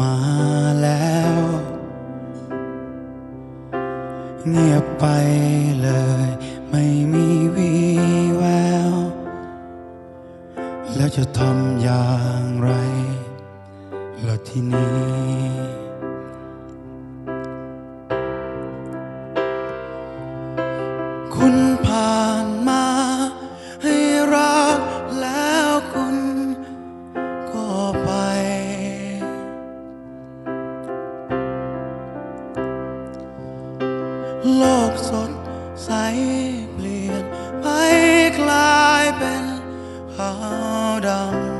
มาแล้ว เงียบไปเลย ไม่มีวีแวว แล้วจะทำอย่างไรล่ะทีนี้ โลกสดใสเปลี่ยนไปกลายเป็นขาวดำ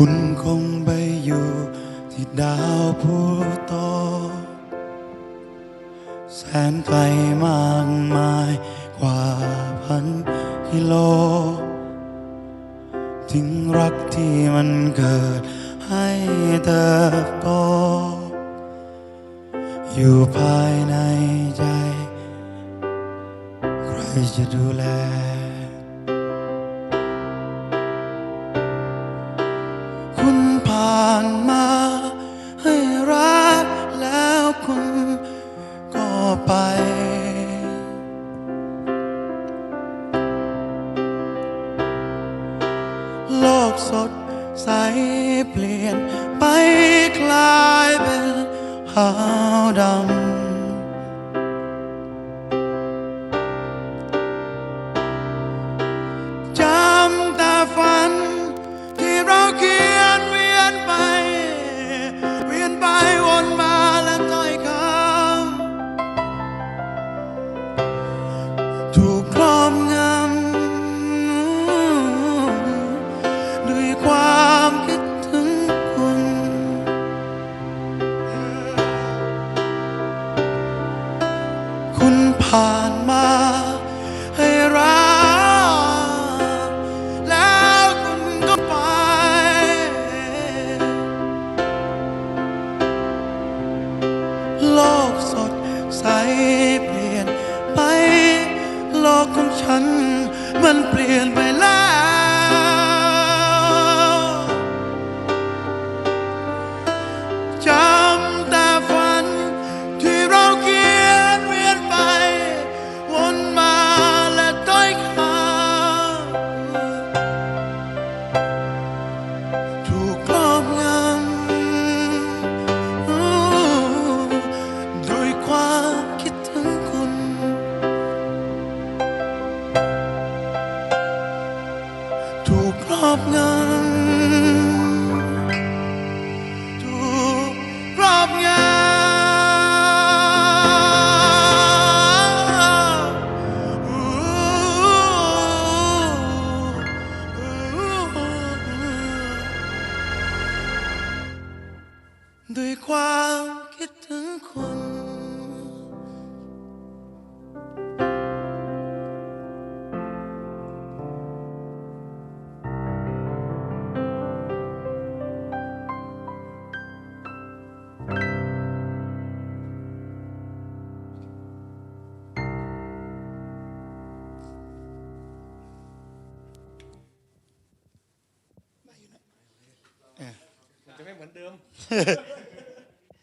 คุณคงไปอยู่ที่ดาวพูโต แสนไกลมากมายกว่าพันกิโลถึงรักที่มันเกิดให้เติบโต อยู่ภายในใจ ใครจะดูแล เปลี่ยนไปกลายเป็นขาวดำ ใสเปลี่ยนไป โลกของฉัน มันเปลี่ยนไปแล้ว เหมือนเดิม